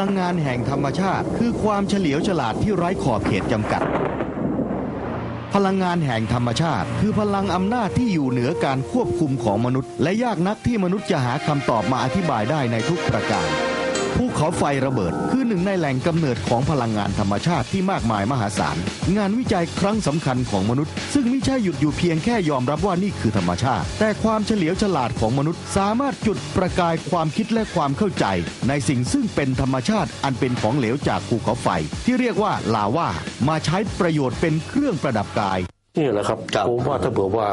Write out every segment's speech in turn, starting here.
พลังงานแห่งธรรมชาติ คือความเฉลียวฉลาดที่ไร้ขอบเขตจำกัด พลังงานแห่งธรรมชาติ คือพลังอำนาจที่อยู่เหนือการควบคุมของมนุษย์ และยากนักที่มนุษย์จะหาคำตอบมาอธิบายได้ในทุกประการ ภูเขาไฟระเบิดคือหนึ่งในแหล่งกำเนิดของพลังงานธรรมชาติที่มากมายมหาศาล งานวิจัยครั้งสำคัญของมนุษย์ ซึ่งไม่ใช่หยุดอยู่เพียงแค่ยอมรับว่านี่คือธรรมชาติ แต่ความเฉลียวฉลาดของมนุษย์ สามารถจุดประกายความคิดและความเข้าใจ ในสิ่งซึ่งเป็นธรรมชาติอันเป็นของเหลวจากภูเขาไฟ ที่เรียกว่าลาว่ามาใช้ประโยชน์เป็นเครื่องประดับกาย นี่แหละครับครับผมว่าถ้าเผื่อว่า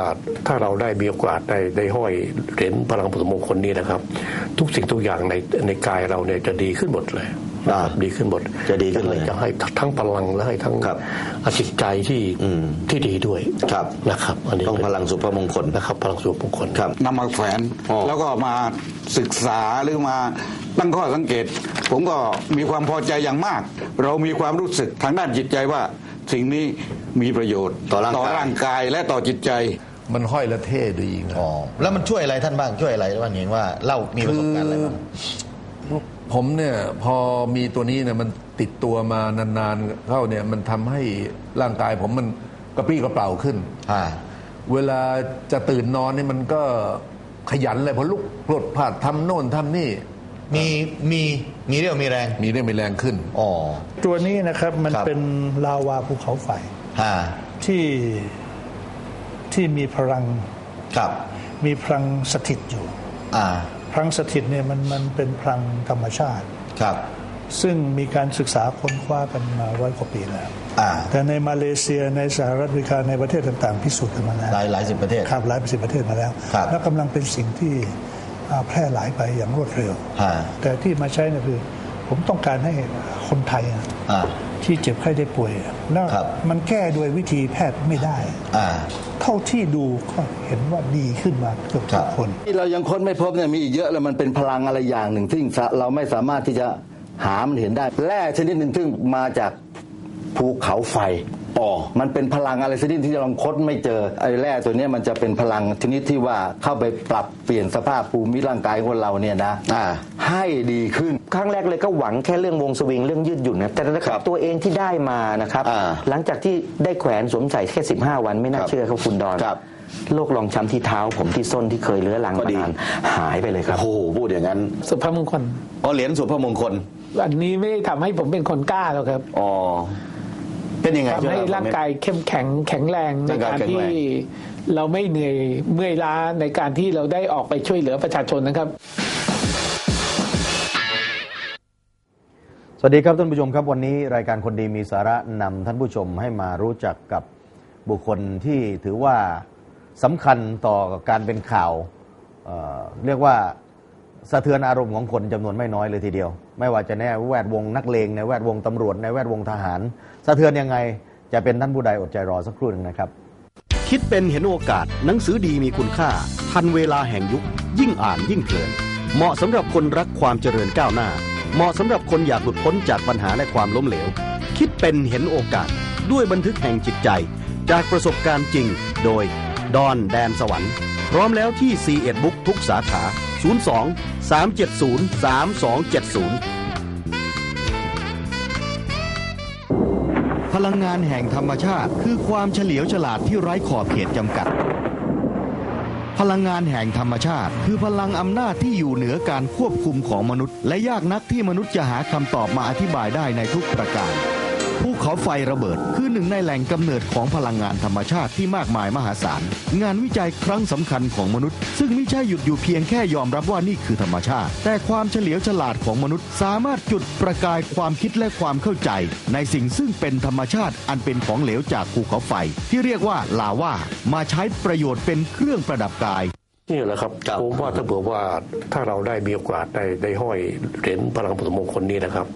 ถ้าเราได้มีโอกาสได้ได้ห้อยเหรียญพลังผสมมงคลนี้นะครับ ทุกสิ่งทุกอย่างในในกายเราเนี่ยจะดีขึ้นหมดเลยนะครับดีขึ้นหมดจะดีขึ้นเลยจะให้ทั้งพลังและให้ทั้งครับจิตใจที่อืมที่ดีด้วยครับนะครับอันนี้ต้องพลังสุภมงคลนะครับ พลังสุภมงคลครับนำมาแขวนอ๋อแล้วก็มาศึกษาหรือมาตั้งข้อสังเกต ผมก็มีความพอใจอย่างมาก เรามีความรู้สึกทางด้านจิตใจว่า สิ่งนี้มีประโยชน์ต่อร่างกายร่างกายและต่อจิตใจ มันห้อยและเท่ดีนะ อ๋อแล้วมันช่วยอะไรท่านบ้างช่วยอะไรบ้างเห็นว่าเล่ามีประสบการณ์อะไรบ้างผมเนี่ยพอมีตัวนี้เนี่ยมันติดตัวมานานๆเข้าเนี่ยมันทำให้ร่างกายผมมันกระปรี้กระเปร่าขึ้น อ่า เวลาจะตื่นนอนเนี่ยมันก็ขยันเลยพอลุกพลดพลาดทำโน่นทำนี่ มีมีมีเรี่ยวมีแรง มีเรื่องมีแรงขึ้นอ๋อ ตัวนี้นะครับมันครับ เป็นลาวาภูเขาไฟอ่าที่ที่มีพลังครับมีพลังสถิตอยู่ อ่าพลังสถิตเนี่ยมันมันเป็นพลังธรรมชาติ ครับซึ่งมีการศึกษาค้นคว้ากันมาร้อยกว่าปีแล้ว อ่าแต่ในมาเลเซียในสหรัฐอเมริกาในประเทศต่างๆ พิสูจน์กันมาแล้วหลายหลายสิบประเทศ ครับหลายสิบประเทศมาแล้ว ครับ และกำลังเป็นสิ่งที่อ่า แพร่หลายไปอย่างรวดเร็วอ่าแต่ที่มาใช้เนี่ยคือ ผมต้องการให้คนไทยอะอ่าที่เจ็บไข้ได้ป่วยแล้วครับมันแก้โดยวิธีแพทย์ไม่ได้อ่าเท่าที่ดูก็เห็นว่าดีขึ้นมาเกือบทุกคน ที่เรายังค้นไม่พบเนี่ยมีอีกเยอะแล้วมันเป็นพลังอะไรอย่างหนึ่งที่เราไม่สามารถที่จะหามันเห็นได้แร่ชนิดหนึ่งซึ่งมาจากภูเขาไฟ อ๋อมันเป็นพลังอะไรชนิดที่เราค้นไม่เจอไอ้แร่ตัวเนี้ยมันจะเป็นพลังชนิดที่ว่าเข้าไปปรับเปลี่ยนสภาพภูมิร่างกายของเราเนี่ยนะอ่าให้ดีขึ้นครั้งแรกเลยก็หวังแค่เรื่องวงสวิงเรื่องยืดหยุ่นนะแต่นะคครัรับบตัวเองที่ได้มานะครับอ่าหลังจากที่ได้แขวนสวมใส่แค่ 15 วันไม่น่าครับเชื่อครับคุณดอนครับโรครองช้ำที่เท้าผมที่ส้นที่เคยเลื้อรังก็มาดีนานหายไปเลยครับโอ้โหพูดอย่างนั้น สุภาพมงคลอ๋อเหรียญสุภมงคลอันนี้ไม่ได้ทำให้ผมเป็นคนกล้าหรอกครับอ๋อ เป็นยังไงทำให้ร่างกายเข้มแข็งแข็งแรงในร่างกายการแข็งที่แรงเราไม่เหนื่อยเมื่อยล้าในการที่เราได้ออกไปช่วยเหลือประชาชนนะครับ สวัสดีครับท่านผู้ชมครับวันนี้รายการคนดีมีสาระนำท่านผู้ชมให้มารู้จักกับบุคคลที่ถือว่าสำคัญต่อการเป็นข่าวเอ่อเรียกว่าสะเทือนอารมณ์ของคนจำนวนไม่น้อยเลยทีเดียว ไม่ว่าจะในแวดวงนักเลงในแวดวงตำรวจในแวดวงทหาร สะเทือนยังไงจะเป็นท่านผู้ใดอดใจรอสักครู่หนึ่งนะครับ คิดเป็นเห็นโอกาสหนังสือดีมีคุณค่า ทันเวลาแห่งยุค ยิ่งอ่านยิ่งเพลิน เหมาะสำหรับคนรักความเจริญก้าวหน้า เหมาะสำหรับคนอยากหลุดพ้นจากปัญหาและความล้มเหลว คิดเป็นเห็นโอกาส ด้วยบันทึกแห่งจิตใจ จากประสบการณ์จริง โดยดอนแดนสวรรค์ พร้อมแล้วที่ c ีเอ็ดบุ๊กทุกสาขา 02 370 3270 พลังงานแห่งธรรมชาติ คือความเฉลียวฉลาดที่ไร้ขอบเขตจำกัด พลังงานแห่งธรรมชาติ คือพลังอำนาจที่อยู่เหนือการควบคุมของมนุษย์ และยากนักที่มนุษย์จะหาคำตอบมาอธิบายได้ในทุกประการ ภูเขาไฟระเบิด คือหนึ่งในแหล่งกำเนิดของพลังงานธรรมชาติที่มากมายมหาศาล งานวิจัยครั้งสำคัญของมนุษย์ ซึ่งไม่ใช่หยุดอยู่เพียงแค่ยอมรับว่านี่คือธรรมชาติ แต่ความเฉลียวฉลาดของมนุษย์ สามารถจุดประกายความคิดและความเข้าใจ ในสิ่งซึ่งเป็นธรรมชาติอันเป็นของเหลวจากภูเขาไฟ ที่เรียกว่าลาวามาใช้ประโยชน์เป็นเครื่องประดับกาย นี่แหละครับครับผมว่าถ้าเผื่อว่าถ้าเราได้มีโอกาสได้ได้ห้อยเหรียญพลังผสมมงคลนี้นะครับ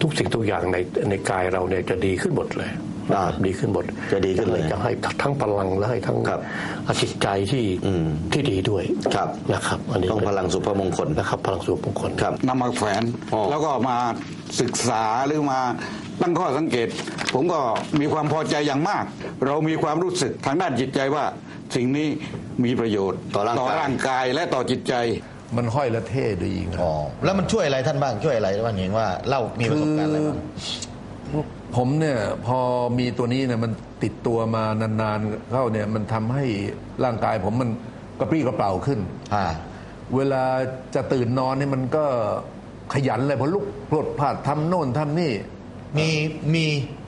ทุกสิ่งทุกอย่างในในกายเราเนี่ยจะดีขึ้นหมดเลยนะครับดีขึ้นหมดจะดีขึ้นเลยจะให้ทั้งพลังและให้ทั้งครับจิตใจที่อืมที่ดีด้วยครับนะครับ อันนี้ต้องพลังสุภมงคลนะครับ พลังสุภมงคลครับนำมาแขวนอ๋อแล้วก็มาศึกษาหรือมาตั้งข้อสังเกต ผมก็มีความพอใจอย่างมาก เรามีความรู้สึกทางด้านจิตใจว่า สิ่งนี้มีประโยชน์ต่อร่างกายร่างกายและต่อจิตใจมันห้อยและเท่ดีไงอ๋อแล้วมันช่วยอะไรท่านบ้างช่วยอะไรท่านเห็นว่าเล่ามีประสบการณ์อะไรบ้างผมเนี่ยพอมีตัวนี้เนี่ยมันติดตัวมานานๆเข้าเนี่ยมันทำให้ร่างกายผมมันกระปรี้กระเปร่าขึ้นอ่าเวลาจะตื่นนอนนี่มันก็ขยันเลยพอลุกพลดพลาดทำโน่นทำนี่ มีมี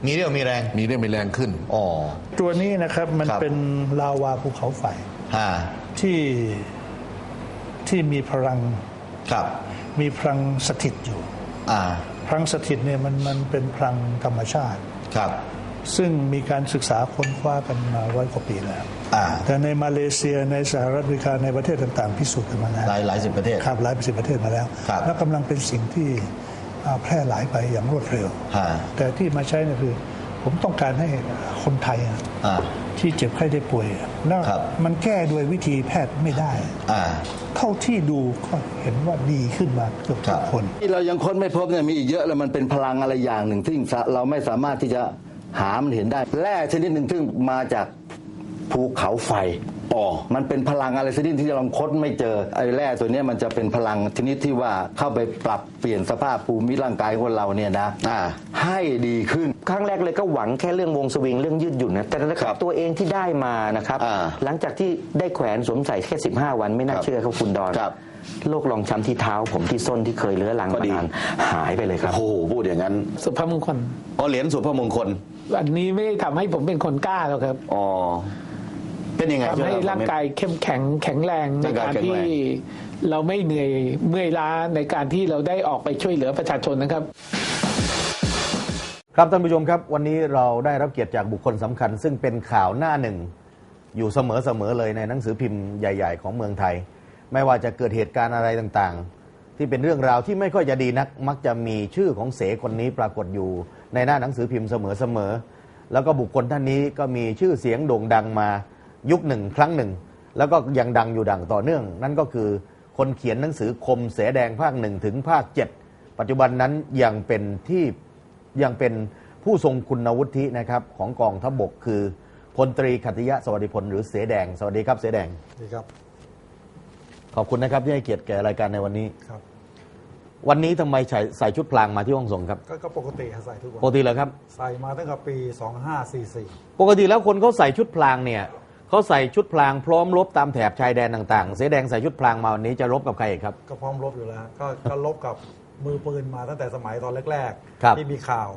มีเรี่ยวมีแรง มีเรื่องมีแรงขึ้นอ๋อตัวนี้นะครับมันครับเป็นลาวาภูเขาไฟอ่าที่ที่มีพลังครับ มีพลังสถิตอยู่อ่าพลังสถิตเนี่ยมันมันเป็นพลังธรรมชาติครับ ซึ่งมีการศึกษาค้นคว้ากันมาร้อยกว่าปีแล้วอ่าแต่ในมาเลเซียในสหรัฐอเมริกาในประเทศต่าง ๆ พิสูจน์กันมาแล้วหลายหลายสิบประเทศครับหลายสิบประเทศมาแล้วครับและกำลังเป็นสิ่งที่อ่า แพร่หลายไปอย่างรวดเร็วอ่าแต่ที่มาใช้เนี่ยคือ ผมต้องการให้คนไทยอะอ่าที่เจ็บไข้ได้ป่วยอะแล้วครับมันแก้โดยวิธีแพทย์ไม่ได้อ่าเท่าที่ดูก็เห็นว่าดีขึ้นมาเกือบครัทุบกคนที่เรายังค้นไม่พบเนี่ยมีอีกเยอะแล้วมันเป็นพลังอะไรอย่างหนึ่งที่เราไม่สามารถที่จะหามันเห็นได้แร่ชนิดหนึ่งซึ่งมาจากภูเขาไฟ อ๋อมันเป็นพลังอะไรชนิดที่เราค้นไม่เจอไอ้แร่ตัวเนี้ยมันจะเป็นพลังชนิดที่ว่าเข้าไปปรับเปลี่ยนสภาพภูมิร่างกายของเราเนี่ยนะอ่าให้ดีขึ้น ครั้งแรกเลยก็หวังแค่เรื่องวงสวิงเรื่องยืดหยุ่นนะแต่ละครับตัวเองที่ได้มานะครับ อ่าหลังจากที่ได้แขวนสวมใส่แค่ 15 วันไม่น่าครับเชื่อครับคุณดอนครับ โรครองช้ำที่เท้าผมที่ส้นที่เคยเลื้อรังก็มาดี นานหายไปเลยครับ โอ้โหพูดอย่างนั้นสุภาพมงคลอ๋อเหรียญสุภมงคลอันนี้ไม่ได้ทำให้ผมเป็นคนกล้าหรอกครับ อ๋อ เป็นยังไงทำให้ช่วเล่ร่างกายเข้มแข็งแข็งแรงในร่างกายการแข็งแรงที่เราไม่เหนื่อยเมื่อยล้าในการที่เราได้ออกไปช่วยเหลือประชาชนนะครับ ครับท่านผู้ชมครับ วันนี้เราได้รับเกียรติจากบุคคลสำคัญ ซึ่งเป็นข่าวหน้าหนึ่ง อยู่เสมอๆเลยในหนังสือพิมพ์ใหญ่ ๆ ของเมืองไทย ไม่ว่าจะเกิดเหตุการณ์อะไรต่างๆ ที่เป็นเรื่องราวที่ไม่ค่อยจะดีนัก มักจะมีชื่อของเสคนนี้ปรากฏอยู่ ในหน้าหนังสือพิมพ์เสมอๆแล้วก็บุคคลท่านนี้ก็มีชื่อเสียงโด่งดังมา ยุคหนึ่งครั้งหนึ่ง แล้วก็ยังดังอยู่ดังต่อเนื่อง นั่นก็คือคนเขียนหนังสือคมเสแดงภาคหนึ่งถึงภาคเจ็ดปัจจุบันนั้นยังเป็นที่ยังเป็นผู้ทรงคุณวุฒินะครับของกองทัพบกคือพลตรีขัตติยะสวัสดิพลหรือเสแดง สวัสดีครับเสแดงดีครับ ขอบคุณนะครับที่ให้เกียรติแก่รายการในวันนี้ครับ วันนี้ทำไมใส่ใส่ชุดพลางมาที่ห้องส่งครับก็ก็ปกติใส่ทุกวันปกติเหรอครับ ใส่มาตั้งแต่ปี 2544 ปกติแล้วคนเขาใส่ชุดพลางเนี่ย เขาใส่ชุดพลางพร้อมรบตามแถบชายแดนต่างๆ เสแดงใส่ชุดพลางมาวันนี้จะรบกับใครครับ ก็พร้อมรบอยู่แล้ว ก็ก็ลบกับมือปืนมาตั้งแต่สมัยตอนแรกครับที่มีข่าว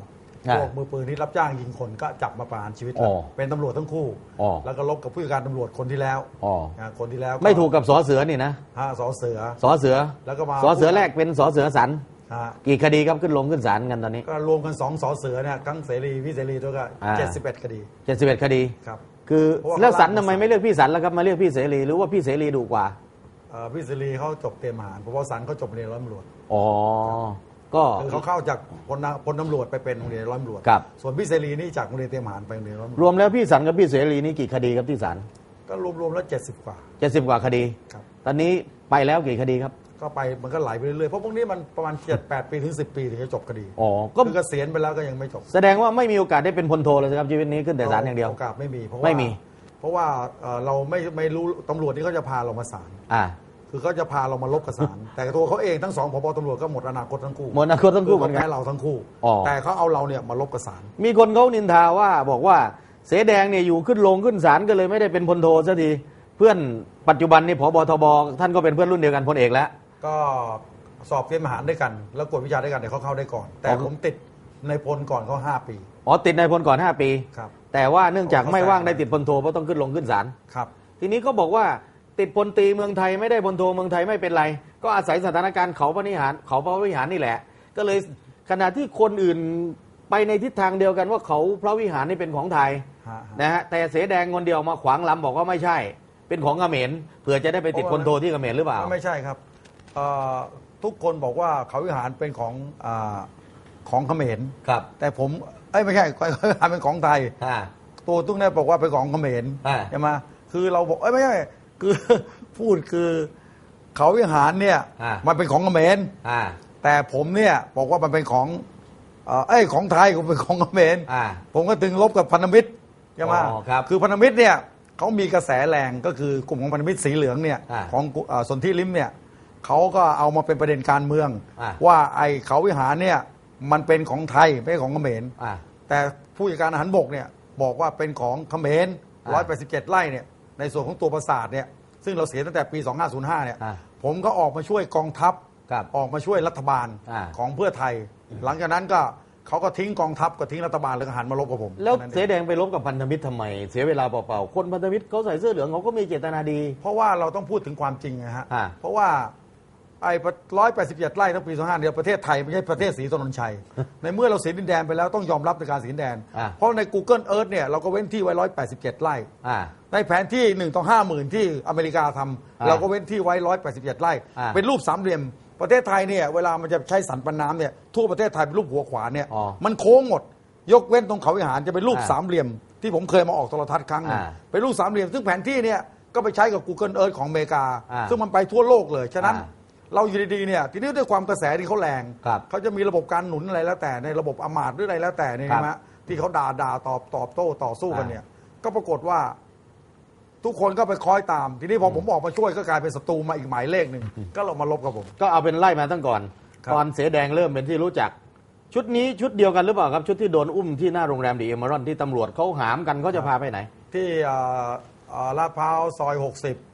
อ่าพวกมือปืนที่รับจ้างยิงคนก็จับมาประหารชีวิตอ๋อเป็นตำรวจทั้งคู่ อ๋อ แล้วก็ลบกับผู้การตำรวจคนที่แล้วอ๋อนะคนที่แล้วไม่ถูกกับสอเสือนี่นะฮะสอเสือ สอเสือแล้วก็มา สอเสือแรกเป็นสอเสือสัน ฮะกี่คดีครับขึ้นลงขึ้นศาลกันตอนนี้ ก็รวมกันสองสอเสือเนี่ยทั้งเสรีพี่เสรีด้วยก็อ่า เจ็ดสิบเอ็ดคดี71คดี ครับ คือเพราะว่าแล้วสันเขาลากทำไมมาไม่เลือกพี่สันแล้วครับมาเลือกพี่เสรีหรือว่าพี่เสรีดุกว่าเอ่อพี่เสรีเขาจบเตรียมทหารเพราะว่าสันเขาจบเรียนร้อยตำรวจอ๋อก็คือเขาเข้าจากพลนะพลตำรวจไปเป็นโรงเรียนร้อยตำรวจครับส่วนพี่เสรีนี่จากโรงเรียนเตรียมทหารไปโรงเรียนร้อยตำรรวจวมแล้วพี่สันกับพี่เสรีนี่กี่คดีครับที่ศาลก็รวมๆแล้วเจ็ดสิบกว่าเจ็ดสิบกว่าคดี ครับ ตอนนี้ไปแล้วกี่คดีครับ ก็ไปมันก็ไหลไปเรื่อยๆเพราะพวกนี้มันประมาณเจ็ดแปดปีถึงสิบปีถึงจะจบคดีอ๋อก็คือเกษียณไปแล้วก็ยังไม่จบ แสดงว่าไม่มีโอกาสได้เป็นพลโทเลยสิครับชีวิตนี้ขึ้นแต่ศาลอย่างเดียวโอกาสไม่มีเพราะว่าไม่มี เพราะว่าเอ่อเราไม่ไม่รู้ตำรวจนี่เขาจะพาเรามาศาลอ่าคือเขาจะพาเรามาลบกับศาลแต่ตัวเขาเองทั้งสองพบตำรวจก็หมดอนาคตทั้งคู่หมดอนาคตทั้งคู่เหมือนกันแพ้เราทั้งคู่อ๋อแต่เขาเอาเราเนี่ยมาลบกับศาลมีคนเขานินทาว่าบอกว่าเสแดงเนี่ยอยู่ขึ้นลงขึ้นศาลก็เลยไม่ได้เป็นพลโทสักทีเพื่อนปัจจุบันนี่ผบทบท่านก็เป็นเพื่อนรุ่นเดียวกันพลเอกแล้ว ก็สอบเตรียมทหารด้วยกัน แล้วกวดวิชาด้วยกันเดี๋ยวเขาเข้าได้ก่อน แต่อ๋อผมติดในพลก่อนเขาห้าปี อ๋อติดในายพลก่อน 5 ปี ครับ แต่ว่าเนื่องจากเขาไม่ว่างแซงได้ติดพลโทเพราะต้องขึ้นลงขึ้นศาล ครับ ทีนี้ก็บอกว่าติดพลตรีเมืองไทยไม่ได้พลโทเมืองไทยไม่เป็นไร ก็อาศัยสถานการณ์เขาพระวิหารเขาพระวิหารนี่แหละ ก็เลยขณะที่คนอื่นไปในทิศทางเดียวกันว่าเขาพระวิหารนี่เป็นของไทยฮะฮะ นะฮะแต่เสแดงคนเดียวมาขวางลำบอกว่าไม่ใช่ เป็นของเขมรเผื่อจะได้ไปติดพลโทที่เขมรหรือเปล่า ไม่ใช่ครับ เอ่อทุกคนบอกว่าเขาวิหารเป็นของอาของเขมรครับแต่ผมเอ้ยไม่ใช่เขาวิหารเป็นของไทย อ่า ตัวตุ้งเนี่ยบอกว่าเป็นของเขมรอ่า ใช่ไหมคือเราบอกเอ้ยไม่ใช่คือ พูดคือเขาวิหารเนี่ยอ่ามันเป็นของเขมรอ่า แต่ผมเนี่ยบอกว่ามันเป็นของเอ่อเอ้ยของไทยก็เป็นของเขมรอ่าผมก็ถึงลบกับพันธมิตรใช่ไหมอ๋อครับคือพันธมิตรเนี่ยเขามีกระแสแรงก็คือกลุ่มของพันธมิตรสีเหลืองเนี่ยอ่า ของกุอ่าสนธิลิมเนี่ย เขาก็เอามาเป็นประเด็นการเมือง อ่าว่าไอ้เขาวิหารเนี่ยมันเป็นของไทยไม่ใช่ของเขมร อ่า แต่ผู้จัดการอาหารบกเนี่ยบอกว่าเป็นของเขมรอ่า187 ไร่เนี่ยในส่วนของตัวปราสาทเนี่ยซึ่งเราเสียตั้งแต่ปี 2505 เนี่ยอ่าผมก็ออกมาช่วยกองทัพครับออกมาช่วยรัฐบาลอ่า ของเพื่อไทย หลังจากนั้นก็เขาก็ทิ้งกองทัพก็ทิ้งรัฐบาลแล้วก็หันมาลบกับผมแล้วค่นั้นเสียองแดงไปลบกับพันธมิตรทำไม เสียเวลาเปล่าๆ คนพันธมิตรเขาใส่เสื้อเหลืองเขาก็มีเจตนาดี เพราะว่าเราต้องพูดถึงความจริงนะฮะอ่า เพราะว่า ไอ้ร้อยแปดสิบเจ็ดไร่ทั้งปีสองห้าเดียวประเทศไทยไม่ใช่ประเทศสีถนนชัย ในเมื่อเราเสียดินแดนไปแล้วต้องยอมรับในการเสียดินแดน อ่าเพราะใน Google Earth เนี่ยเราก็เว้นที่ไว้ร้อยแปดสิบเจ็ดไร่ อ่า ในแผนที่1ต่อ5 0,000 ที่อเมริกาทำอ่าเราก็เว้นที่ไว้ 187 ไร่ อ่าเป็นรูปสามเหลี่ยม ประเทศไทยเนี่ยเวลามันจะใช้สันปันน้ำเนี่ยทั่วประเทศไทยเป็นรูปหัวขวานเนี่ยอ๋อมันโค้งหมด ยกเว้นตรงเขาวิหารจะเป็นรูปอ่าสามเหลี่ยม ที่ผมเคยมาออกโทรทัศน์ครั้งหนึงอ่าเป็นรูปสามเหลี่ยม ซึ่งแผนที่เนี่ยก็ไปใช้กับ Google Earth ของอเมริกา อ่าซึ่งมันไปทั่วโลกเลย ฉะนั้นอ่า เราอยู่ดีๆเนี่ยทีนี้ด้วยความกระแสที่เขาแรงครับเขาจะมีระบบการหนุนอะไรแล้วแต่ในระบบอำมาตย์หรืออะไรแล้วแต่เนี่ยครับใช่ไหมที่เขาด่าด่าตอบตอบโต้ต่อสู้กันอ่าเนี่ย ก็ปรากฏว่าทุกคนก็ไปคอยตาม ทีนี้พอผมออกมาช่วยก็กลายเป็นศัตรูมาอีกหมายเลขหนึ่งก็เรามาลบกับผม ก็เอาเป็นไล่มาตั้งก่อนครับตอนเสียแดงเริ่มเป็นที่รู้จัก ชุดนี้ชุดเดียวกันหรือเปล่าครับ ชุดที่โดนอุ้มที่หน้าโรงแรมดีเอมารอนที่ตำรวจเขาหามกันเขาจะพาไปไหน ที่เอ่อเอ่อลาดพร้าวซอย 60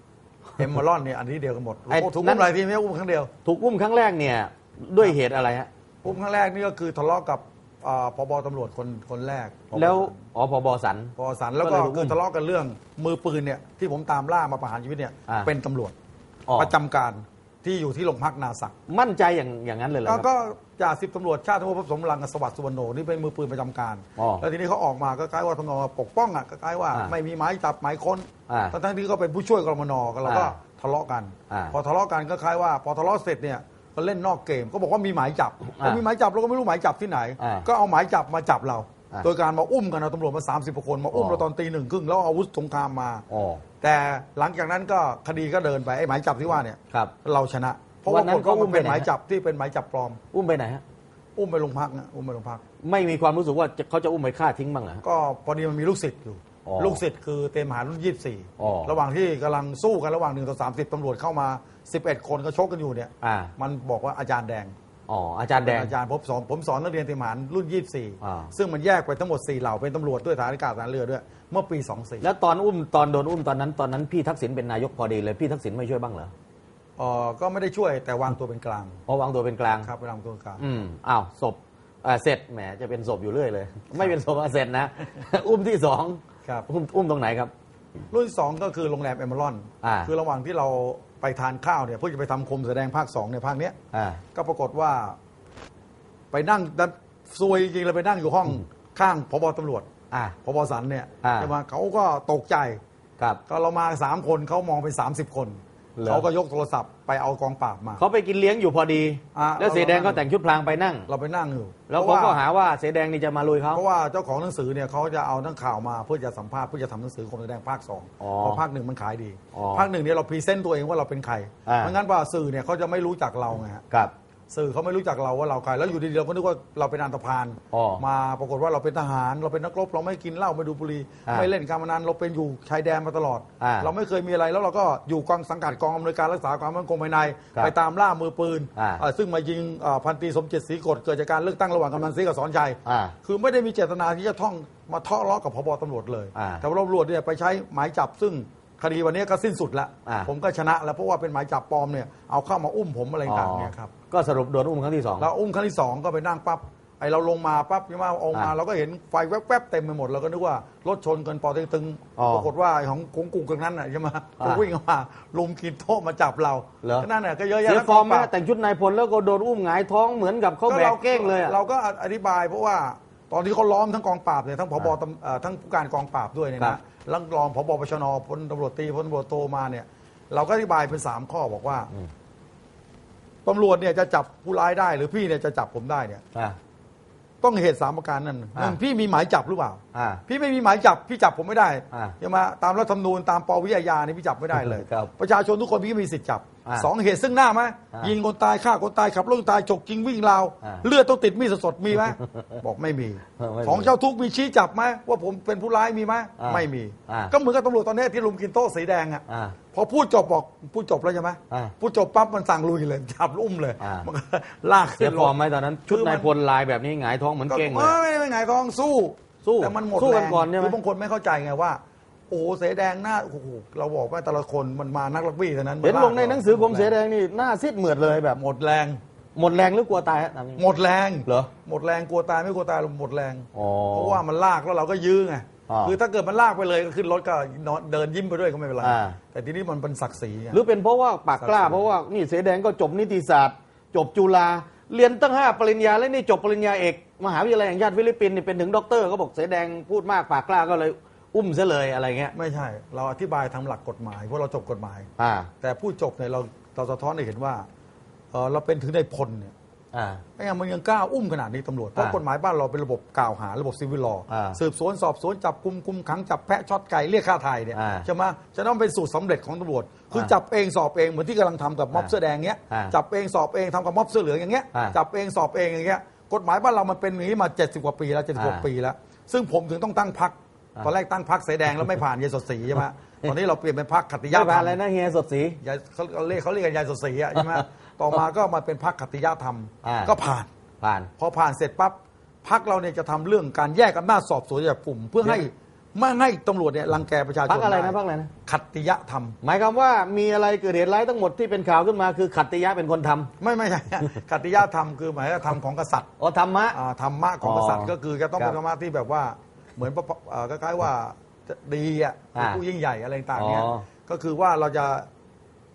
เอมเมอรอนเนี่ยอันนี้เดียวกันหมดไอ้โอ้ถูกนั่อุ้นมหลายทีไม่ใช่อุ้มครั้งเดียว ถูกอุ้มครั้งแรกเนี่ยด้วยเหตุอะไรฮะอุ้มครั้งแรกนี่ก็คือทะเลาะกับเอ่อพบตำรวจคนคนแรกแล้วอ๋อพบสัน พอสันแล้วก็ก็เลยอุ้มคือทะเลาะกันเรื่องมือปืนเนี่ยที่ผมตามล่ามาประหารชีวิตเนี่ยอ่า เป็นตำรวจ อ๋อ ประจำการ ที่อยู่ที่โรงพักนาสักมั่นใจอย่างอย่างนั้นเลยเหรอคแล้รัวบ ก็จ่าสิบตำรวจชาติทวพสมรังกับสวัสดิ์สุวรรณโนนี่เป็นมือปืนประจำการ อ๋อแล้วทีนี้เขาออกมาก็คล้ายว่าทำนองว่าปกป้องอะก็คล้ายว่าอ่าไม่มีหมายจับหมายค้นอ่าทั้งๆที่ก็เป็นผู้ช่วยกรมนก็เราก็อ่าทะเลาะกัน อ่าพอทะเลาะกันก็คล้ายว่า พอทะเลาะเสร็จเนี่ยก็เล่นนอกเกมก็บอกว่ามีหมายจับอ่าพอมีหมายจับเราก็ไม่รู้หมายจับที่ไหน อ่า ก็เอาหมายจับมาจับเราอ่า โดยการมาอุ้มกันเอาตำรวจมา 30กว่าคนมาอุ้มอ๋อเราตอนตีหนึ่งครึ่งแล้วเอาอาวุธสงครามมาอ๋อ แต่หลังจากนั้นก็คดีก็เดินไปไอ้หมายจับที่ว่าเนี่ยครับเราชนะ เพราะวัว่านนั้นผลก็เขาอุ้มันมไปเป็นไหน หมายจับที่เป็นหมายจับปลอม อุ้มไปไหนฮะ อุ้มไปโรงพักนะอุ้มไปโรงพัก ไม่มีความรู้สึกว่าจะเขาจะอุ้มไปฆ่าทิ้งบ้างเหรอฮะ ก็พอดีมันมีลูกศิษย์อยู่ อ๋อลูกศิษย์คือเตรียมหารรุ่น อ๋อ 24 ระหว่างที่กำลังสู้กันระหว่าง1ต่อ30ตำรวจเข้ามา 11 คนก็ชกกันอยู่เนี่ย อ่า มันบอกว่าอาจารย์แดง อ๋ออาจารย์แดง อาจารย์ผมสอนผมสอนนักเรียนเตรียมหารรุ่น อ่า 24 ซึ่งมันแยกไปทั้งหมด 4 เหล่าเป็นตำรวจด้วยฐานอากาศฐานเรือด้วย เมื่อปี 24แล้วตอนอุ้มตอนโดนอุ้มตอนนั้นตอนนั้นพี่ทักษิณเป็นนายกพอดีเลยพี่ทักษิณไม่ช่วยบ้างเหรอเอ่อก็ไม่ได้ช่วยแต่วางตัวเป็นกลางเพราะวางตัวเป็นกลาง ครับวางตัวเป็นกลาง อืมอ้าวศพอ่าเสร็จแหมจะเป็นศพอยู่เรื่อยเลย ไม่เป็นศพอะเสร็จนะ อุ้มที่สองครับ อุ้มอุ้มตรงไหนครับ รุ่นที่สองก็คือโรงแรมเอมเมอรอน อ่า คือระหว่างที่เรา ไปทานข้าวเนี่ยเพื่อจะไปทำคมแสดงภาคสองในภาคเนี้ย อ่า ก็ปรากฏว่า ไปนั่งดันซวยจริงๆเลยไปนั่งอยู่ห้องข้างพบตำรวจอ่า พบสันเนี่ยอ่า ใช่ไหมเขาก็ตกใจครับ ก็เรามาสามคนเขามองเป็นสามสิบคนเหรอ เขาก็ยกโทรศัพท์ไปเอากองปราบมา เขาไปกินเลี้ยงอยู่พอดี อ่า แล้วเสแดงก็แต่งชุดพลางไปนั่ง เราไปนั่งอยู่แล้วเพเขาราะก็ว่าหาว่าเสแดงนี่จะมาลุยเขา เพราะว่าเจ้าของหนังสือเนี่ยเขาจะเอาทั้งข่าวมาเพื่อจะสัมภาษณ์เพื่อจะทำหนังสือคมแสดงภาคสองอ๋อเพราะภาคหนึ่งมันขายดี อ๋อภาคหนึ่งเนี่ยเราพรีเซนต์ตัวเองว่าเราเป็นใครอ่า ไม่งั้นว่าสื่อเนี่ยเขาจะไม่รู้จักเราไงฮะ ครับ สื่อเขาไม่รู้จักเราว่าเราใครแล้วอยู่ดีๆเราก็นึกว่าเราเป็นอันตพานอ๋อมาปรากฏว่าเราเป็นทหาร เราเป็นนักรบเราไม่กินเหล้าไม่ดูบุหรี่อ่าไม่เล่นการพนันเราเป็นอยู่ชายแดนมาตลอด อ่าเราไม่เคยมีอะไรแล้วเราก็อยู่กองสังกัดกองอำนวยการรักษาความมั่นคงภายใน ครับไปตามล่ามือปืนอ่า เอ่อซึ่งมายิงเอ่อพันตรีสมเจตศรีกฎเกิดจากการเลือกตั้งระหว่างกำนันศรีกับสอนชัย อ่า คือไม่ได้มีเจตนาที่จะท่องมาเทาะเลาะกับพบตำรวจเลย อ่าแต่ว่าตำรวจเนี่ยไปใช้หมายจับซึ่ง คดีวันนี้ก็สิ้นสุดแล้วอ่า ผมก็ชนะแล้วเพราะว่าเป็นหมายจับปลอมเนี่ยเอาเข้ามาอุ้มผมอะไรต่างๆเนี่ยครับ ก็สรุปโดนอุ้มครั้งที่สอง เราอุ้มครั้งที่สองก็ไปนั่งปั๊บไอเราลงมาปั๊บใช่ไหมเอามาอ่าเราก็เห็นไฟแวบๆเต็มไปหมดเราก็นึกว่ารถชนกันปอเต็กตึงอ๋อปรากฏว่าไอ้ของกงกุกกันนั้นน่ะใช่ไหมอ่าก็วิ่งออกมาลุมกินโต๊ะมาจับเราเหรอ ก็นั่นน่ะก็เยอะแยะเสียแล้วฟอร์มไหมกงปราบแต่งชุดนายพลแล้วก็โดนอุ้มหงายท้องเหมือนกับเขาแบกเก้งเลยอะ เราก็อธิบายเพราะว่าตอนที่เขาล้อมทั้งกองปราบเนี่ยทั้งผบตำเอ่อทั้งผู้การกองปราบด้วยเนี่ยครันะบ แล้วรองผบปชนพลตำรวจตรีพลตำรวจโทมาเนี่ย เราก็อธิบายเป็นสามข้อบอกว่าตำรวจเนี่ยจะจับผู้ร้ายได้หรือพี่เนี่ยจะจับผมได้เนี่ยอ่า ต้องเหตุสามประการนั่นหนึ่งอ่าพี่มีหมายจับหรือเปล่า อ่า พี่ไม่มีหมายจับพี่จับผมไม่ได้อ่าใช่ไหมตามรัฐธรรมนูญตามปวิทยานี่พี่จับไม่ได้เลย ครับประชาชนทุกคนพี่ก็มีสิทธิ์จับอ่าสองเหตุซึ่งหน้าไหมอ่ายิยิงคนตายฆ่าคนตายขับรถตายฉกจริงวิ่งราว อ่าเลือดต้องติดมีดสดๆมีไหม บอกไม่มีเออไม่มีของเจ้าทุกข์มีชี้จับไหมว่าผมเป็นผู้ร้ายมีไหมอ่าไม่มี อ่า ก็เหมือนกับตำรวจตอนนี้ที่ลุมกินโต๊ะสีแดงอะ อ่า พอพูดจบบอกพูดจบแล้วใช่ไหมอ่าพูดจบปั๊บมันสั่งลุยเลยจับอุ้มเลยอ่ามัมั นก็ลากเสียขึ้นฟอร์มไหมตอนนั้น ชุดคือมันนายพลลายแบบนี้หงายท้องเหมือนเก้งเลยไม่ไม่ไม่ไงายท้องสู้สู้แต่มันหมดสู้กันแรงก่อนใช่ไหม คือบางคนไม่เข้าใจไงว่า โอ้โหเสแดงหน้าโอ้โหเราบอกว่าแต่ละคนมันมานักรักบี้เท่านั้นเห็นลงในหนังสือผมเสียแดงแดงนี่หน้าซีดเหมือดเลยแบบหมดแรง หมดแรงหรือกลัวตายฮะตามนี้ หมดแรงเหรอหมดแรงกลัวตายไม่กลัวตายหมดแรง อ๋อ เพราะว่ามันลากแล้วเราก็ยื้อไง อ่าคือถ้าเกิดมันลากไปเลยก็ขึ้นรถก็นอนเดินยิ้มไปด้วยก็ไม่เป็นไรอ่า แต่ทีนี้มันเป็นศักดิ์ศรีไง หรือเป็นเพราะว่าปากกล้าสักเพราะว่านี่เสแดงก็จบนิติศาสตร์ จบจุฬาเรียนตั้งห้าปริญญาแล้วนี่จบปริญญาเอกมหาวิทยาลัยแห่งชาติฟิลิปปินส์นี่เป็นถึงด็อกเตอร์ก็บอกเสแดงพูดมากปากกล้าก็เลยอุ้มซะเลยอะไรเงี้ยไม่ใช่ เราอธิบายทางหลักกฎหมายเพราะเราจบกฎหมาย อ่า แต่ผู้จบเนี่ยเราเราสะท้อนให้เห็นว่าเอ่อเราเป็นถึงในพลเนี่ย อ่า ไม่งั้นมันยังกล้าอุ้มขนาดนี้ตำรวจ เพราะอ่ากฎหมายบ้านเราเป็นระบบกล่าวหาระบบซีวิลลออ่าสืบสวนสอบสวนจับกุมกุมขังจับแพะช็อตไก่เรียกค่าไทยเนี่ยอ่าใช่ไหมจะต้องเป็นสูตรสำเร็จของตำรวจ คืออาจับเองสอบเองเหมือนที่กำลังทำกับม็อบอ่าเสื้อแดงเงี้ยอ่าจับเองสอบเองทำกับม็อบเสื้อเหลืองอย่างเงี้ยอ่าจับเองสอบเองอย่างเงี้ยกฎหมายบ้านเรามันเป็นอย่างนี้มา 70 กว่าปีแล้วอ่า76ปีแล้ว ซึ่งผมถึงต้องตั้งพักอ่า ตอนแรกตั้งพักเสแดงแล้วไม่ผ่านยายสดศรีใช่ไหมตอนนี้เราเปลี่ยนเป็นพักขัตติยะยาธรบารมอะไรนะเฮียสดสี ยายเขาเขาเรียกเขาเรียกกันยายสดศรีอะใช่ไหม ต่อมาก็มาเป็นพักขัตติยธรรม อ่า ก็ผ่าน ผ่าน พอผ่านเสร็จปั๊บพักเราเนี่ยจะทำเรื่องการแยกอำนาจสอบสวนจากกลุ่มเพื่อให้ไม่ให้ตำรวจเนี่ยรังแกประชาชนพักอะไรนะด้พักอะไรนะ ขัตติยธรรม หมายความว่ามีอะไรเกิดเหตุร้ายทั้งหมดที่เป็นข่าวขึ้นมาคือขัตติยะเป็นคนทำไม่ไม่ใช่ ขัตติยธรรมคือหมายถึงธรรมของกษัตริย์อ๋อธรรมะ อ่าธรรมะของกษัตริย์อ๋อก็คือจะต้องครับเป็นธรรมะที่แบบว่าเหมือนพระเอ่อคล้ายๆว่าจะดีอะอ่าผู้ยิ่งใหญ่อะไรต่างๆเนี่ยอ๋อก็คือว่าเราจะ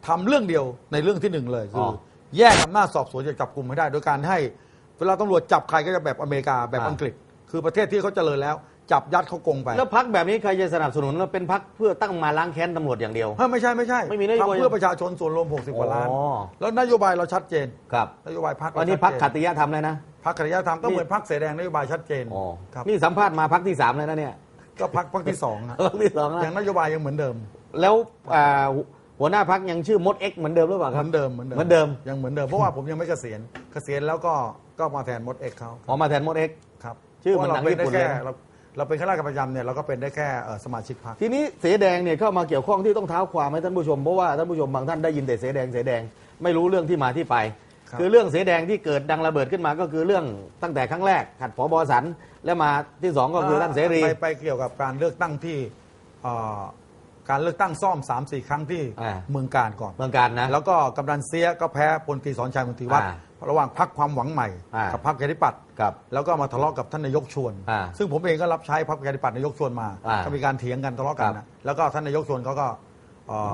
ทำเรื่องเดียวในเรื่องที่หนึ่งเลยคือออ แยกอำนาจสอบสวนจากจับกลุ่มให้ได้ โดยการให้เวลาตำรวจจับใครก็จะแบบอเมริกาแบบอ่า อังกฤษ คือประเทศที่เขาเจริญแล้ว จับยัดเข้ากรงไปแล้วพักแบบนี้ใครจะสนับสนุนแล้วเป็นพักเพื่อตั้งมาล้างแค้นตำรวจอย่างเดียว เฮ้ยไม่ใช่ไม่ใช่ไม่มีนโยบายทำเพื่อประชาชนส่วนรวม 60กว่าล้าน อ๋อ แล้วนโยบายเราชัดเจนครับนโยบายพรรควันนี้พักขัตติยะทำเลยนะพักขัตติยธรรมก็เหมือนพักเสแดงนโยบายชัดเจนอ๋อ ครับนี่สัมภาษณ์มาพักที่สามเลยนะเนี่ยก็พักพักที่สองอะพักที่สองนะยังนโยบายยังเหมือนเดิม แล้วอ่า หัวหน้าพักยังชื่อมดเอ็กเหมือนเดิมหรือเปล่าเหครัมืบอนเดิมเหมือนเดิมเหมือนเดิม ยังเหมือนเดิมเพราะว่าผมยังไม่เกษียณเกษียณแล้วก็ก็มาแทนมดเอกเขาออกมาแทนมดเอ็ก ครับชื่อเหมือนหนังพราะว่าเราเป็นได้ญี่ปุ่นเลยแค่นะเราเราเป็นข้าราชการประจำเนี่ยเราก็เป็นได้แค่เอ่อสมาชิกพรรค ทีนี้เสแดงเนี่ยเข้ามาเกี่ยวข้องที่ต้องเท้าความให้ท่านผู้ชมเพราะว่าท่านผู้ชมบางท่านได้ยินแต่เสแดงเสแดงไม่รู้เรื่องที่มาที่ไป ครับ คือเรื่องเสแดงที่เกิดดังระเบิดขึ้นมาก็คือเรื่องตั้งแต่ครั้งแรกขัดผบสันแล้วมาที่สองก็คือท่านเสรี ไปไปเกี่ยวกับการเลือกตั้งที่เอ่อ การเลือกตั้งซ่อม3ามสี่ครั้งที่อ่า เมืองการก่อน เมืองการนะ แล้วก็กำนันเสียก็แพ้พลตรีสอนชัยมนตรีวัฒน์อ่าระหว่างพักความหวังใหม่ อ่ากั กับพักประชาธิปัตย์ครับ แล้วก็มาทะเลาะกับท่านนายกชวน อ่าซึ่งผมเองก็รับใช้พรรคประชาธิปัตย์นายกชวนมาอ่าก็มีการเถียงกันทะเลาะกันครันะบแล้วก็ท่านนายกชวนเขาก็เอ่อ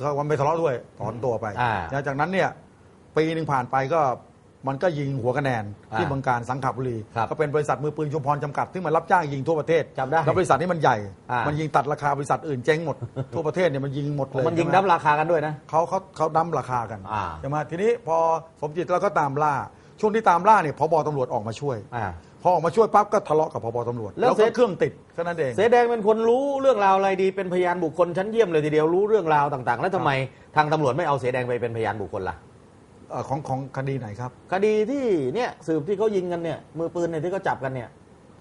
เขาวันไม่ทะเลาะด้วยถอนตัวไปอ่า หลังจากนั้นเนี่ยปีหนึ่งผ่านไปก็ มันก็ยิงหัวคะแนนที่อ่าเมืองการสังขบุรีครับก็เป็นบริษัทมือปืนชุมพรจำกัดที่มันรับจ้างยิงทั่วประเทศจำได้แล้วบริษัทนี้มันใหญ่อ่ามัมันยิงตัดราคาบริษัทอื่นเจ๊งหมดทั่วประเทศเนี่ยมันยิงหมดเลยมันยิงใช่ไหดับราคากันด้วยนะเขาเขาเขาดั้มราคากันอ่าใช่ไหมทีนี้พอสมจิตเราก็ตามล่าช่วงที่ตามล่าเนี่ยพบตำรวจออกมาช่วยอ่าพอออกมาช่วยปั๊บก็ทะเลาะกับพบตำรวจ แล้แล้ววเสร็ก็จเครื่องติดแค่นั้นเองเสแดงเป็นคนรู้เรื่องราวอะไรดีเป็นพยานบุคคลชั้นเยี่ยมเลยทีเดียวรู้เรื่องราวต่างๆ แล้วทำไมทางตำรวจไม่เอาเสแดงไปเป็นพยานบุคคลล่ะ เอ่อของของคดีไหนครับ คดีที่เนี่ยสืบที่เขายิงกันเนี่ยมือปืนเนี่ยที่เขาจับกันเนี่ย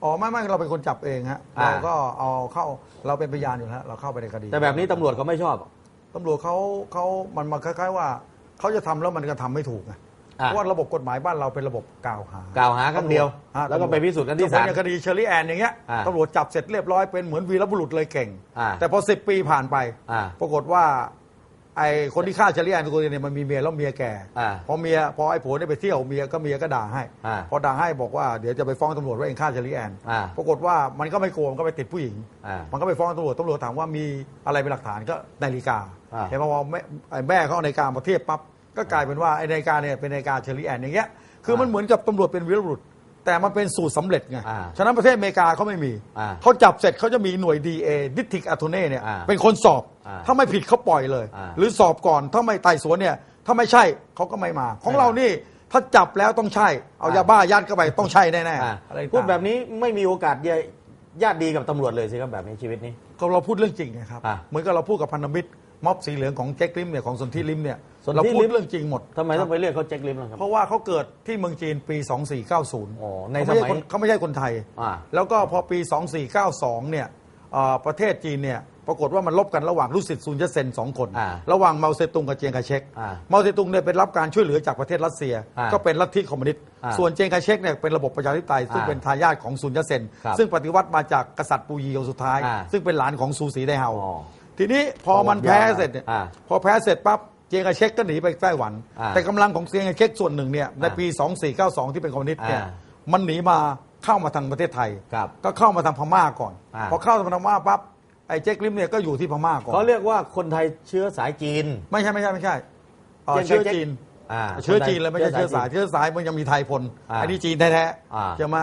อ๋อไม่ไม่เราเป็นคนจับเองฮะอ่า เราก็เอาเข้าเราเป็นพยานอยู่แล้วเราเข้าไปในคดีแต่แบบนี้ตำรวจเขาไม่ชอบตำรวจเขาเขามันมาคล้ายๆว่าเขาจะทำแล้วมันก็ทำไม่ถูกไงอ่าเพราะว่าระบบกฎหมายบ้านเราเป็นระบบกล่าวหากล่าวหาครั้งเดียวฮะแล้วก็ไปพิสูจน์กันที่ยศาลเว้อย่างคดีเชอรี่แอนอย่างเงี้ยอ่าตำรวจจับเสร็จเรียบร้อยเป็นเหมือนวีรบุรุษเลยเก่ง อ่าแต่พอสิบปีผ่านไป อ่า ปรากฏว่า ไอ้คนที่ฆ่าเชอรี่แอนตัวเนี่ยมันมีเมียแล้วเมียแก่อ่าพอเมียพอไอ้ผัวเนี่ยไปเที่ยวเมียก็เมียก็ด่าให้ อ่าพอด่าให้บอกว่าเดี๋ยวจะไปฟ้องตำรวจว่าเองฆ่าเชอรี่แอนอ่าปรากฏว่ามันก็ไม่โกงก็ไปติดผู้หญิง อ่ามันก็ไปฟ้องตำรวจตำรวจถามว่ามีอะไรเป็นหลักฐานก็นาฬิกาอ่า เห็นไหมว่าแม่ไอ้แม่เขาเอานาฬิกามาเทียบปั๊บก็กลายเป็นว่าไอ้นาฬิกาเนี่ยเป็นนาฬิกาเชอรี่แอนอย่างเงี้ยคือมันเหมือนกับตำรวจเป็นวีรบุรุษ แต่มันเป็นสูตรสำเร็จไง อ่าฉะนั้นประเทศอเมริกาเขาไม่มี อ่าเขาจับเสร็จเขาจะมีหน่วย DA ดิทิกอัตโทเน่เนี่ย อ่าเป็นคนสอบ อ่าถ้าไม่ผิดเขาปล่อยเลย อ่าหรือสอบก่อน ถ้าไม่ไต่สวนเนี่ย ถ้าไม่ใช่เขาก็ไม่มา ของเรานี่ถ้าจับแล้วต้องใช่ เอายาบ้ายัดเข้าไปต้องใช่แน่อ่าๆอะไรต่างพูดแบบนี้ไม่มีโอกาสญาติดีกับตำรวจเลยสิครับแบบนี้ชีวิตนี้ ก็เราพูดเรื่องจริงไงครับ อะเหมือนกับเราพูดกับพันธมิตรม็อบสีเหลืองของแจ็คลิมเนี่ยของสนธิลิมเนี่ย สนธิเราพูดลิมเรื่องจริงหมดทำไมต้องไปเรียกเขาแจ็คลิมล่ะครับ เพราะว่าเขาเกิดที่เมืองจีนปี 2490อ๋อในเขาไม่ใช่สมัยคนเขาไม่ใช่คนไทย อ่า แล้วก็พอปี 2492 เนี่ยเอ่อประเทศจีนเนี่ยปรากฏว่ามันลบกันระหว่างลูกศิษย์ซุนยัตเซนสองคน อ่าระหว่างเมาเซตุงกับเจียงไคเชกอ่าเมาเซตุงเนี่ยเป็นรับการช่วยเหลือจากประเทศรัสเซีย อ่าก็เป็นลัทธิคอมมิวนิสต์อ่าส่วนเจียงไคเชกเนี่ยเป็นระบบประชาธิปไตยซึ่งอ่าเป็นทายาทของซุนยัตเซน ครับซึ่งปฏิวัติมาจากกษัตริย์ปูยีองค์สุดท้าย อ่าซึ่งเป็นหลานของซูสีไดเฮาอ๋อทีนี้พอมันแพ้เสร็จเนี่ยอ่า พอแพ้เสร็จปั๊บ เจียงไคเชกก็หนีไปไต้หวัน อ่าแต่กำลังของเจียงไคเชกส่วนหนึ่งเนี่ยในอ่าปี 2492 ที่เป็นคอมมิวนิสต์เนี่ยอ่ามันหนีมาเข้ามาทางประเทศไทย ครับก็เข้ามาทางพม่าก่อน อ่า พอเข้ามาทางพม่าปั๊บไอ้เจ๊กลิมเนี่ยก็อยู่ที่พม่าก่อนเขาเรียกว่าคนไทยเชื้อสายจีน ไม่ใช่ไม่ใช่ไม่ใช่เอ่อเจ๊กเชื้อจีน อ่าเชื้อจีนเลยไม่ใช่เชื้เชื้ออสาสายยเชื้อสายมันยังมีไทยพลอ่าอันนี้จีนแท้อ่าๆใช่ไหม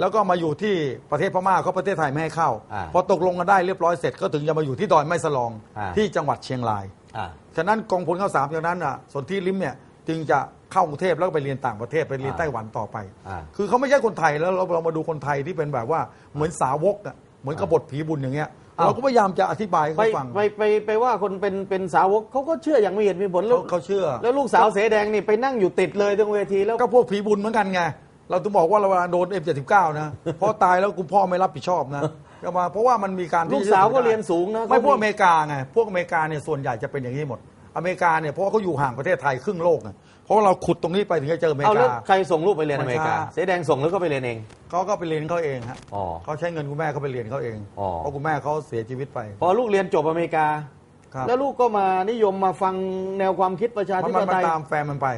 แล้วก็มาอยู่ที่ประเทศพม่าเขาประเทศไทยไม่ให้เข้า อ่าพอตกลงกันได้เรียบร้อยเสร็จก็ถึงจะมาอยู่ที่ดอยแม่สลองอ่าที่จังหวัดเชียงรายอ่า ฉะนั้นกองพลข้าวสามจากนั้นอะส่วนที่ลิมเนี่ยจึงจะเข้ากรุงเทพแล้วก็ไปเรียนต่างประเทศไปเรียนอ่าไต้หวันต่อไปอ่าคือเขาไม่ใช่คนไทยแล้วเราเรามาดูคนไทยที่เป็นแบบว่าเหมือนสาวกอะเหมือนกบฏผีบุญอย่างเงี้ยอ้าวเราก็พยายามจะอธิบายให้ไปเขาฟังไปไปไปว่าคนเป็นเป็นสาวกเขาก็เชื่ออย่างมีเหตุมีผลแล้วเขาเขาเชื่อ แล้วลูกสาวเสแดงนี่ไปนั่งอยู่ติดเลยตรงเวทีแล้วก็พวกผีบุญเหมือนกันไงเราต้องบอกว่าเราเวลาโดน F79 นะพอตายแล้วคุณพ่อไม่รับผิดชอบนะ ก็มาเพราะว่ามันมีการที่ลูกสาวก็เรียนสูงนะไม่เขาพวกอเมริกาไงพวกอเมริกาเนี่ยส่วนใหญ่จะเป็นอย่างนี้หมด อเมริกาเนี่ยเพราะว่าเขาอยู่ห่างประเทศไทยครึ่งโลกไงเพราะว่าเราขุดตรงนี้ไปถึงจะเจออเมเอาริแล้วกา ใครส่งลูกไปเรียนอเมริกามันช้าเสแดงส่งแล้วก็ไปเรียนเอง เขาก็ไปเรียนเขาเองฮะอ๋อ เขาใช้เงินคุณแม่เขาไปเรียนเขาเองอ๋อ เพราะคุณแม่เขาเสียชีวิตไปพอลูกเรียนจบอเมริกา ครับแล้วลูกก็มานิยมมาฟังแนวความคิดประชามัธินปมันไตมันยตามแฟนมันไป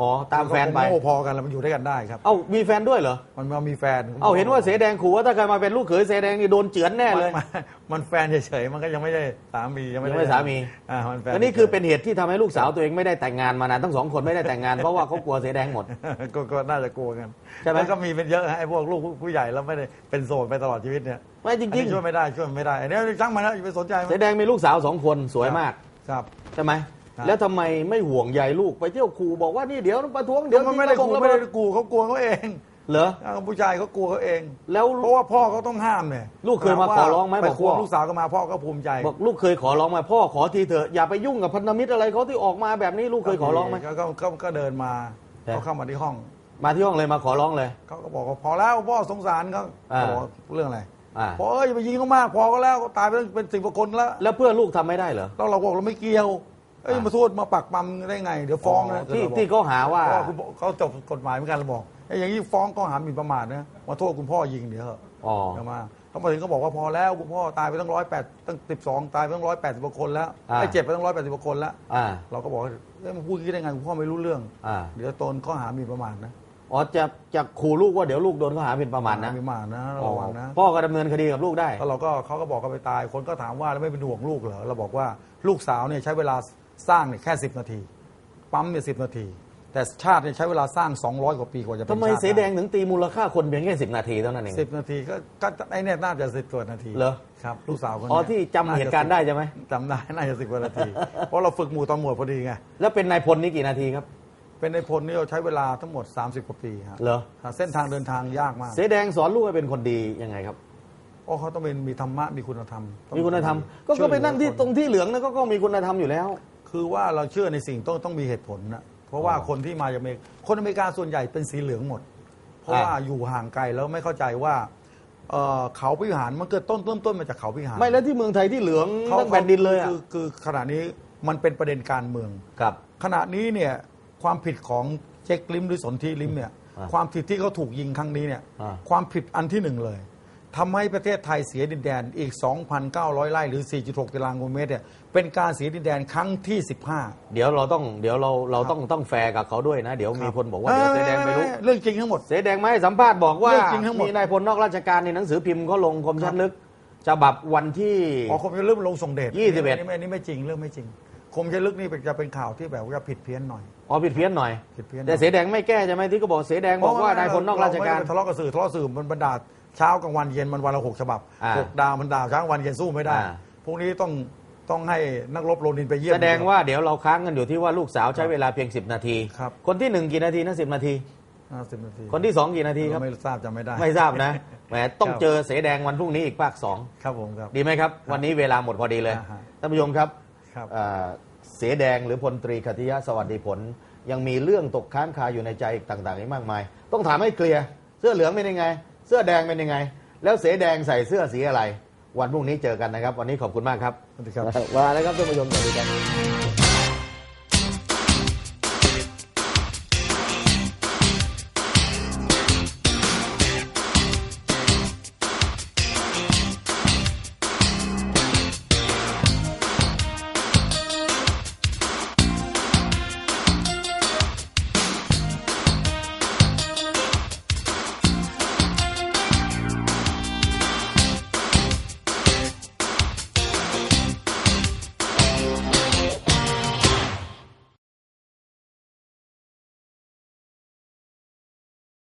อ๋อตามแฟนไปมัโง่พอกันแล้วมันอยู่ด้วยกันได้ครับเอ้ามีแฟนด้วยเหรอมันมันมีแฟนเอ้าเห็นว่าเสแดงขู่ว่าถ้าใครมาเป็นลูกเขยเสแดงนี่โดนเจือนแน่เลย มันมันแฟนเฉยๆมันก็ยังไม่ได้สามียังไม่ยังได้ไม่สามีอ่ามันแฟนอันนี้คือเป็นเหตุที่ทำให้ลูกสาวตัวเองไม่ได้แต่งงานมานานทั้งสองคนไม่ได้แต่งงานเพราะว่าเขากลัวเสแดงหมดก็ก็น่าจะกลัวกันใช่ไหมแล้วก็มีเป็นเยอะฮะไอ้พวกลูกผู้ใหญ่แล้วไม่ได้เป็นโสดไปตลอดชีวิตเนี่ยไม่จอันริงนี้ช่วยไม่ได้ช่วยไม่ได้อันนี้ช่างมันนะอย่าไปสนใจๆมันเสแดงมีลูกสาวสองคนสวยมากครับใช่ไหมครับ แล้วทำไมไม่ห่วงใยลูกไปเที่ยวขู่บอกว่านี่เดี๋ยวประท้วงเดี๋เดี๋ยยววมันไม่ได้ยิงกูระบงไม่ได้ระเบิดกูเขากลัวเขาเองเหรออ่าผู้ชายเขากลัวเขาเอง แล้วเพราะว่าพ่อเขาต้องห้ามเนี่ยลูกเคยมาขอร้องไหมไปบอกควงพ่อลูกสาวก็มาพ่อก็ภูมิใจบอกลูกเคยขอร้องไหมพ่อขอทีเถอะอย่าไปยุ่งกับพันธมิตรอะไรเขาที่ออกมาแบบนี้ลูกเคยขอร้องไหมก็ก็ก็ก็เดินมาแต่เขาเข้ามาที่ห้อง มาที่ห้องเลยมาขอร้องเลยเขาก็บอกว่าพอแล้วพ่อสงสารเขาอ่าเขาบอกเรื่องอะไรอ่าพอเอ้ยอย่าไปยิงเขามากพอก็แล้วตายไปตั้งเป็นสิบกว่าคนแล้วแล้วเพื่อลูกทำไม่ได้เหรอแล้วเราบอกเราไม่เกี่ยว เอ้ยอ่ามมาโทษมาปักปั๊มได้ไง เดี๋ยวฟ้องนะที่เราบอกที่เขาหาว่าเพราะว่าคุณเขาจบกฎหมายเหมือนกันเราบอกไอ้ยอย่างนี้ฟ้องก็หาหมิ่นประมาทนะมาโทษคุณพ่อยิงเดี๋ยวเหอะอ๋อ เดี๋ยวมาเขามาถึงก็บอกว่าพอแล้วคุณพ่อตายไปตั้งร้อยแปดตั้งสิบสองตายไปตั้งร้อยแปดสิบกว่าคนแล้วอ่า ไอ้เจ็บไปตั้งร้อยแปดสิบกว่าคนแล้ว อ่า เราก็บอกว่าเอ้ยมันพูดอย่างนี้ได้ไงคุณพ่อไม่รู้เรื่อง อ่า เดี๋ยวตนข้อหาหมิ่นประมาทนะอ๋อจะจะขู่ลูกว่าเดี๋ยวลูกโดนข้อหาหมิ่นประมาทนะหมิ่นประมาทนะอ๋อระวังนะ พ่อก็ดำเนินคดีกับลูกได้ แล้วเราก็เขาก็บอกเขาไปตายคนก็ถามว่าแล้วไม่เป็นห่วงลูกเหรอเราบอกว่าลูกสาวเนี่ยใช้เวลา สร้างเนี่ยแค่ 10 นาที ปั๊มเนี่ยสินาที แต่ชาติเนี่ยใช้เวลาสร้าง 200 กว่าปีกว่าจะเป็นทำไมชาติเสแดงถึงตีมูลค่าคนเพียงแค่สิบนาทีเท่านั้นเองสิบนาทีก็ก็ไอ้เนี่ยน่าจะสิบกว่านาทีเหรอครับลูกสาวคนอ๋อเนี้ยที่จำเหตุการณ์ได้ใช่ไหมจำได้น่าจะสิบกว่านาที เพราะเราฝึกหมู่ตำรวจพอดีไงแล้วเป็นนายพลนี่กี่นาทีครับ เป็นในพลนี่เราใช้เวลาทั้งหมด 30 กว่าปีครับเหรอเส้นทางเดินทางยากมากเสแดงสอนลูกให้เป็นคนดียังไงครับเพราะเขาต้องเป็นมีธรรมะมีคุณธรรมต้องมีคุณธรรม ก็ช่ก็วยเหลือไปนั่งที่คนตรงที่เหลืองนะก็ก็มีคุณธรรมอยู่แล้ว คือว่าเราเชื่อในสิ่งต้องต้องมีเหตุผลนะเพราะว่าอ๋อคนที่มาจากอเมริกาคนอเมริกาส่วนใหญ่เป็นสีเหลืองหมด เพราะอ่าว่าอยู่ห่างไกลแล้วไม่เข้าใจว่าเอ่อเขาพิหารมันเกิดต้นเริ่มต้นมาจากเขาพิหารไม่แล้วที่เมืองไทยที่เหลืองเขาทั้งแผ่นดินเลยอะคือคือขณะนี้มันเป็นประเด็นการเมืองครับ ขณะนี้เนี่ยความผิดของเจ๊กลิมหรือสนธิลิมเนี่ยอ่าความผิดที่เขาถูกยิงครั้งนี้เนี่ยอ่าความผิดอันที่หนึ่งเลย ทำให้ประเทศไทยเสียดินแดนอีก 2,900 ไร่หรือ 4.6 ตารางกิโลเมตรเนี่ยเป็นการเสียดินแดนครั้งที่ 15 เดี๋ยวเราต้องเดี๋ยวเราเราต้องต้องแฟร์กับเขาด้วยนะ เดี๋ยวมีคนบอกว่าเดี๋ยวเสแดงไปรู้เอ้ยเรื่องจริงทั้งหมด เสแดงมาให้สัมภาษณ์บอกว่าเรื่องจริงทั้งหมดมีนายพลนอกราชการในหนังสือพิมพ์เขาลงคมชัดลึกฉบับวันที่อ๋อคมชันลึกลงส่งเดชยี่สิบเอ็ดนนี้อันนี้ไม่จริงเรื่องไม่จริงคมชันลึกนี่เป็นจะเป็นข่าวที่แบบว่าผิดเพี้ยนหน่อยอ๋อผิดเพี้ยนหน่อยผิดเพี้ยนแต่เสแดงไม่แก้ใช่ไหมที่ก็บอกเสแดงบอกว่านายพลนอกราชการเไม่ได้ไปทะเลาะกับสื่อทะเลาะสื่อมันบรรดา เช้ากลางวันเย็นมันวันละหกฉบับอ่า หกดาวมันดาวเช้ากลางวันเย็นสู้ไม่ได้อ่าพรุ่งนี้ต้องต้องให้นักรบโรนินไปเยี่ยม แสดงว่าเดี๋ยวเราค้างกันอยู่ที่ว่าลูกสาวใช้เวลาเพียง 10 นาที ครับ คนที่หนึ่งกี่นาทีนะสินาทีสิบนาทีคนที่สองกี่นาทีครับ ไม่ทราบจำไม่ได้ ไม่ทราบนะแหมต้องครับ เจอเสแดงวันพรุ่งนี้อีกภาคสองครับผมครับ ดีไหมครับ วันนี้เวลาหมดพอดีเลยอ่าฮะ ท่านผู้ชมครับ ครับ เอ่อเสแดงหรือพลตรีคติยะสวัสดิผล ยังมีเรื่องตกค้างคาอยู่ในใจอีกต่างๆอีกมากมาย ต้องถามให้เคลียร์ เสื้อเหลืองเป็นยังไง เสื้อแดงเป็นยังไง แล้วเสแดงใส่เสื้อสีอะไร วันพรุ่งนี้เจอกันนะครับ วันนี้ขอบคุณมากครับ สวัสดีครับลาแล้วครับท่านผู้ชมสวัสดีครับ